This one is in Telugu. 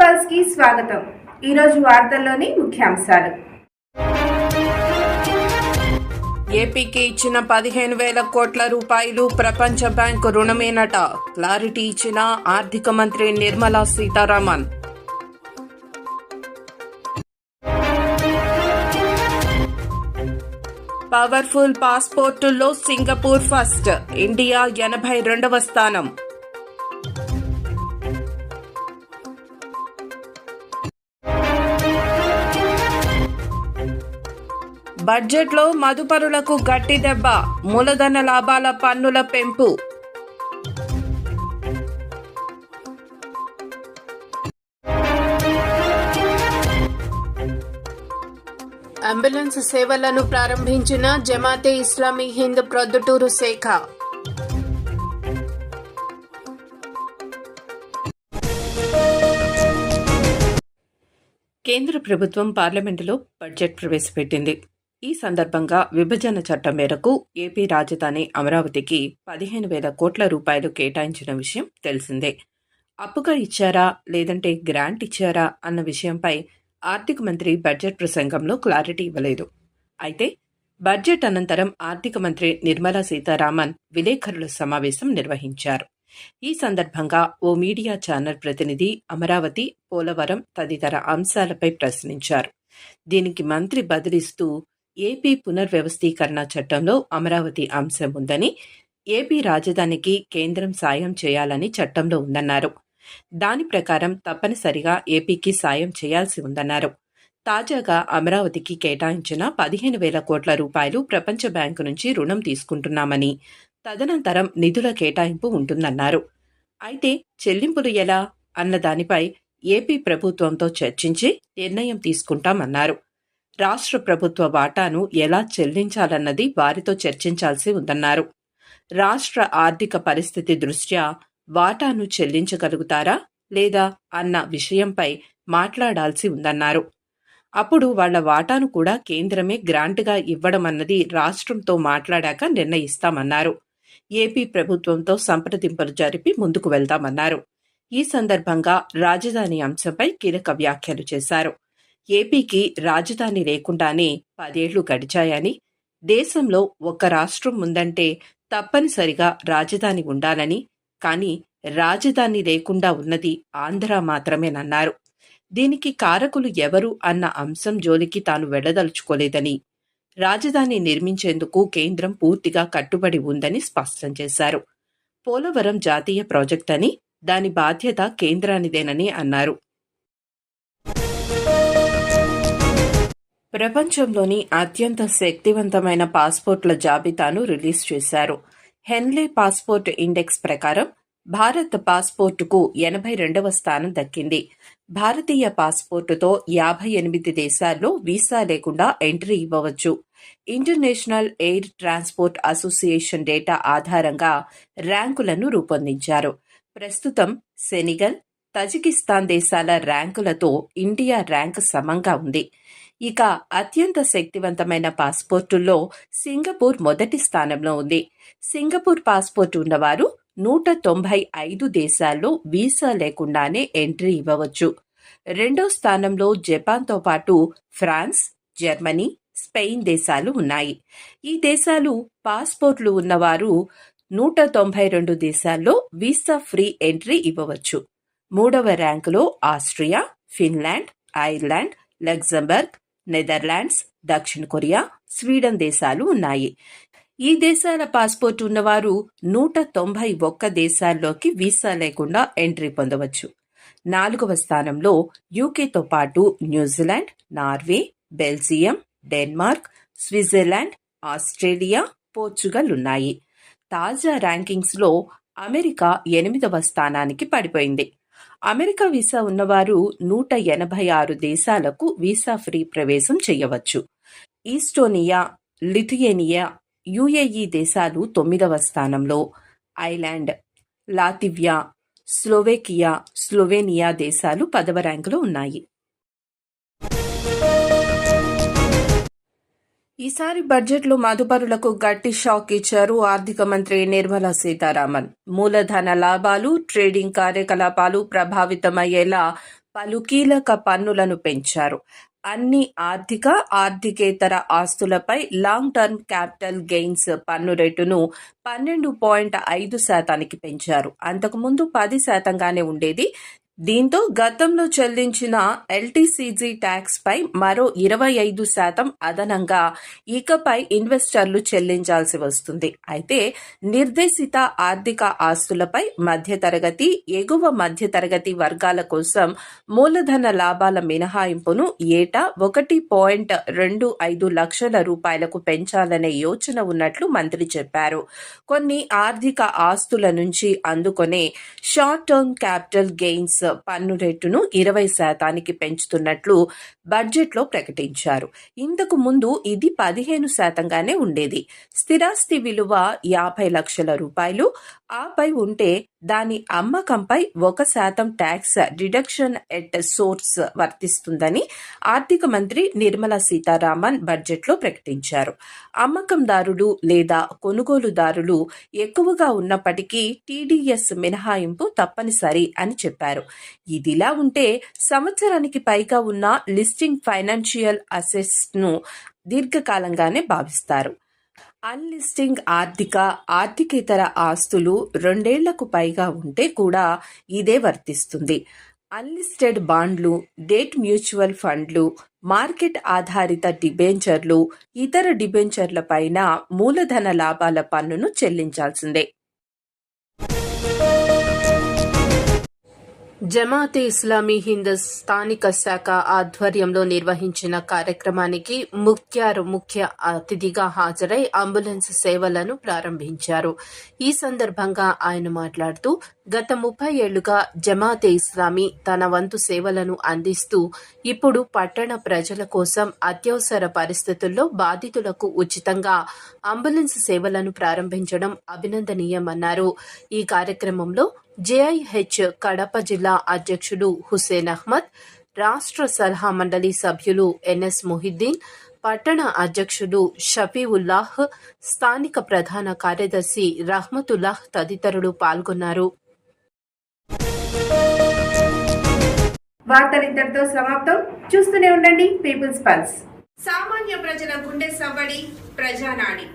పల్స్కి స్వాగతం. ఈరోజు వార్తల్లోని ముఖ్యాంశాలు. ఏపీకి ఇచ్చిన పదిహేను వేల కోట్ల రూపాయలు ప్రపంచ బ్యాంకు రుణమేనట. క్లారిటీ ఇచ్చిన ఆర్థిక మంత్రి నిర్మలా సీతారామన్. పవర్ఫుల్ పాస్పోర్టుల్లో సింగపూర్ ఫస్ట్ ఇండియా ఎనభై రెండవ స్థానం. బడ్జెట్లో మదుపరులకు గట్టి దెబ్బ మూలధన లాభాల పన్నుల పెంపు. అంబులెన్స్ సేవలను ప్రారంభించిన జమాతే ఇస్లామీ హింద్ ప్రొద్దుటూరు శాఖ. కేంద్ర ప్రభుత్వం పార్లమెంటులో బడ్జెట్ ప్రవేశపెట్టింది. ఈ సందర్భంగా విభజన చట్టం మేరకు ఏపీ రాజధాని అమరావతికి పదిహేను వేల కోట్ల రూపాయలు కేటాయించిన విషయం తెలిసిందే. అప్పుగా ఇచ్చారా? లేదంటే గ్రాంట్ ఇచ్చారా? అన్న విషయంపై ఆర్థిక మంత్రి బడ్జెట్ ప్రసంగంలో క్లారిటీ ఇవ్వలేదు. అయితే బడ్జెట్ అనంతరం ఆర్థిక మంత్రి నిర్మలా సీతారామన్ విలేకరుల సమావేశం నిర్వహించారు. ఈ సందర్భంగా ఓ మీడియా ఛానల్ ప్రతినిధి అమరావతి పోలవరం తదితర అంశాలపై ప్రశ్నించారు. దీనికి మంత్రి బదిలిస్తూ ఏపీ పునర్వ్యవస్థీకరణ చట్టంలో అమరావతి అంశం ఉందని ఏపీ రాజధానికి కేంద్రం సాయం చేయాలని చట్టంలో ఉందన్నారు. దాని ప్రకారం తప్పనిసరిగా ఏపీకి సాయం చేయాల్సి ఉందన్నారు. తాజాగా అమరావతికి కేటాయించిన పదిహేను వేల కోట్ల రూపాయలు ప్రపంచ బ్యాంకు నుంచి రుణం తీసుకుంటున్నామని తదనంతరం నిధుల కేటాయింపు ఉంటుందన్నారు. అయితే చెల్లింపులు ఎలా? అన్న దానిపై ఏపీ ప్రభుత్వంతో చర్చించి నిర్ణయం తీసుకుంటామన్నారు. రాష్ట్ర ప్రభుత్వ వాటాను ఎలా చెల్లించాలన్నది వారితో చర్చించాల్సి ఉందన్నారు. రాష్ట్ర ఆర్థిక పరిస్థితి దృష్ట్యా వాటాను చెల్లించగలుగుతారా లేదా అన్న విషయంపై మాట్లాడాల్సి ఉందన్నారు. అప్పుడు వాళ్ళ వాటాను కూడా కేంద్రమే గ్రాంట్గా ఇవ్వడం అన్నది రాష్ట్రంతో మాట్లాడాక నిర్ణయిస్తామన్నారు. ఏపీ ప్రభుత్వంతో సంప్రదింపులు జరిపి ముందుకు వెళ్దామన్నారు ఈ సందర్భంగా రాజధాని అంశంపై కీలక వ్యాఖ్యలు చేశారు. ఏపీకి రాజధాని లేకుండానే పదేళ్ళు గడిచాయని దేశంలో ఒక రాష్ట్రం ఉందంటే తప్పనిసరిగా రాజధాని ఉండాలని కానీ రాజధాని లేకుండా ఉన్నది ఆంధ్ర మాత్రమేనన్నారు. దీనికి కారకులు ఎవరు అన్న అంశం జోలికి తాను వెళ్ళదలుచుకోలేదని రాజధాని నిర్మించేందుకు కేంద్రం పూర్తిగా కట్టుబడి ఉందని స్పష్టం చేశారు. పోలవరం జాతీయ ప్రాజెక్ట్ అని దాని బాధ్యత కేంద్రానిదేనని అన్నారు. ప్రపంచంలోని అత్యంత శక్తివంతమైన పాస్పోర్ట్ల జాబితాను రిలీజ్ చేశారు. హెన్లీ పాస్పోర్ట్ ఇండెక్స్ ప్రకారం భారత్ పాస్పోర్టుకు ఎనభై రెండవ స్థానం దక్కింది. భారతీయ పాస్పోర్టుతో యాభై ఎనిమిది దేశాల్లో వీసా లేకుండా ఎంట్రీ ఇవ్వవచ్చు. International air transport association data ఆధారంగా ర్యాంకులను రూపొందించారు. ప్రస్తుతం సెనిగల్ తజికిస్తాన్ దేశాల ర్యాంకులతో ఇండియా ర్యాంక్ సమంగా ఉంది. ఇక అత్యంత శక్తివంతమైన పాస్పోర్టుల్లో సింగపూర్ మొదటి స్థానంలో ఉంది. సింగపూర్ పాస్పోర్ట్ ఉన్నవారు నూట తొంభై ఐదు దేశాల్లో వీసా లేకుండానే ఎంట్రీ ఇవ్వవచ్చు. రెండో స్థానంలో జపాన్తో పాటు ఫ్రాన్స్ జర్మనీ స్పెయిన్ దేశాలు ఉన్నాయి. ఈ దేశాలు పాస్పోర్ట్లు ఉన్నవారు నూట తొంభై రెండు దేశాల్లో వీసా ఫ్రీ ఎంట్రీ ఇవ్వవచ్చు. మూడవ ర్యాంకులో Austria Finland Ireland Luxembourg Netherlands దక్షిణ కొరియా స్వీడన్ దేశాలు ఉన్నాయి. ఈ దేశాల పాస్పోర్ట్ ఉన్నవారు నూట తొంభై ఒక్క దేశాల్లోకి వీసా లేకుండా ఎంట్రీ పొందవచ్చు. నాలుగవ స్థానంలో యూకేతో పాటు New Zealand Norway Belgium Denmark Switzerland Australia Portugal ఉన్నాయి. తాజా ర్యాంకింగ్స్లో అమెరికా ఎనిమిదవ స్థానానికి పడిపోయింది. అమెరికా వీసా ఉన్నవారు నూట ఎనభై ఆరు దేశాలకు వీసా ఫ్రీ ప్రవేశం చేయవచ్చు. ఈస్టోనియా లిథుయేనియా యుఏఈ దేశాలు తొమ్మిదవ స్థానంలో ఐలాండ్ లాతివ్యా స్లోవేకియా స్లోవేనియా దేశాలు పదవ ర్యాంకులో ఉన్నాయి. ఈసారి బడ్జెట్లో మదుపరులకు గట్టి షాక్ ఇచ్చారు ఆర్థిక మంత్రి నిర్మలా సీతారామన్. మూలధన లాభాలు ట్రేడింగ్ కార్యకలాపాలు ప్రభావితమయ్యేలా పలు కీలక పన్నులను పెంచారు. అన్ని ఆర్థిక ఆర్థికేతర ఆస్తులపై లాంగ్ టర్మ్ క్యాపిటల్ గెయిన్స్ పన్ను రేటును పన్నెండు పాయింట్ ఐదు శాతానికి పెంచారు. అంతకుముందు పది శాతంగానే ఉండేది. దీంతో గతంలో చెల్లించిన ఎల్టీసీజీ ట్యాక్స్ పై మరో ఇరవై ఐదు శాతం అదనంగా ఇకపై ఇన్వెస్టర్లు చెల్లించాల్సి వస్తుంది. అయితే నిర్దేశిత ఆర్థిక ఆస్తులపై మధ్యతరగతి ఎగువ మధ్యతరగతి వర్గాల కోసం మూలధన లాభాల మినహాయింపును ఏటా ఒకటి పాయింట్ రెండు ఐదు లక్షల రూపాయలకు పెంచాలనే యోచన ఉన్నట్లు మంత్రి చెప్పారు. కొన్ని ఆర్థిక ఆస్తుల నుంచి అందుకొనే షార్ట్ టర్మ్ క్యాపిటల్ గెయిన్స్ పన్ను రేటును ఇరవై శాతానికి పెంచుతున్నట్లు బడ్జెట్లో ప్రకటించారు. ఇంతకు ముందు ఇది పదిహేను శాతంగానే ఉండేది. స్థిరాస్తి విలువ యాభై లక్షల రూపాయలు. ఆపై ఉంటే దాని అమ్మకంపై ఒక శాతం ట్యాక్స్ డిడక్షన్ ఎట్ సోర్స్ వర్తిస్తుందని ఆర్థిక మంత్రి నిర్మలా సీతారామన్ బడ్జెట్లో ప్రకటించారు. అమ్మకందారులు లేదా కొనుగోలుదారులు ఎక్కువగా ఉన్నప్పటికీ టీడీఎస్ మినహాయింపు తప్పనిసరి అని చెప్పారు. ఇదిలా ఉంటే సంవత్సరానికి పైగా ఉన్న లిస్ట్ లిస్టింగ్ ఫైనాన్షియల్ అసెట్స్ను దీర్ఘకాలంగానే భావిస్తారు. అన్లిస్టింగ్ ఆర్థిక ఆర్థికేతర ఆస్తులు రెండేళ్ళకు పైగా ఉంటే కూడా ఇదే వర్తిస్తుంది. అన్లిస్టెడ్ బాండ్లు డెట్ మ్యూచువల్ ఫండ్లు మార్కెట్ ఆధారిత డిబెంచర్లు ఇతర డిబెంచర్ల పైన మూలధన లాభాల పన్నును చెల్లించాల్సిందే. జమాతే ఇస్లామీ హింద్ స్థానిక శాఖ ఆధ్వర్యంలో నిర్వహించిన కార్యక్రమానికి ముఖ్యారు ముఖ్య అతిథిగా హాజరై అంబులెన్స్ సేవలను ప్రారంభించారు. ఈ సందర్భంగా ఆయన మాట్లాడుతూ గత ముప్పై ఏళ్ళుగా జమాతే ఇస్లామీ తన వంతు సేవలను అందిస్తూ ఇప్పుడు పట్టణ ప్రజల కోసం అత్యవసర పరిస్థితుల్లో బాధితులకు ఉచితంగా అంబులెన్స్ సేవలను ప్రారంభించడం అభినందనీయమన్నారు. ఈ కార్యక్రమంలో జేఐహెచ్ కడప జిల్లా అధ్యక్షుడు హుసేన్ అహ్మద్ రాష్ట్ర సలహా మండలి సభ్యులు ఎన్ఎస్ మొహిద్దీన్ పట్టణ అధ్యక్షుడు షఫీవుల్లాహ్ స్థానిక ప్రధాన కార్యదర్శి రహ్మతుల్లాహ్ తదితరులు పాల్గొన్నారు. వార్తలు ఇంతటితో సమాప్తం. చూస్తూనే ఉండండి పీపుల్స్ పల్స్. సామాన్య ప్రజల గుండె సవ్వడి ప్రజానాడి.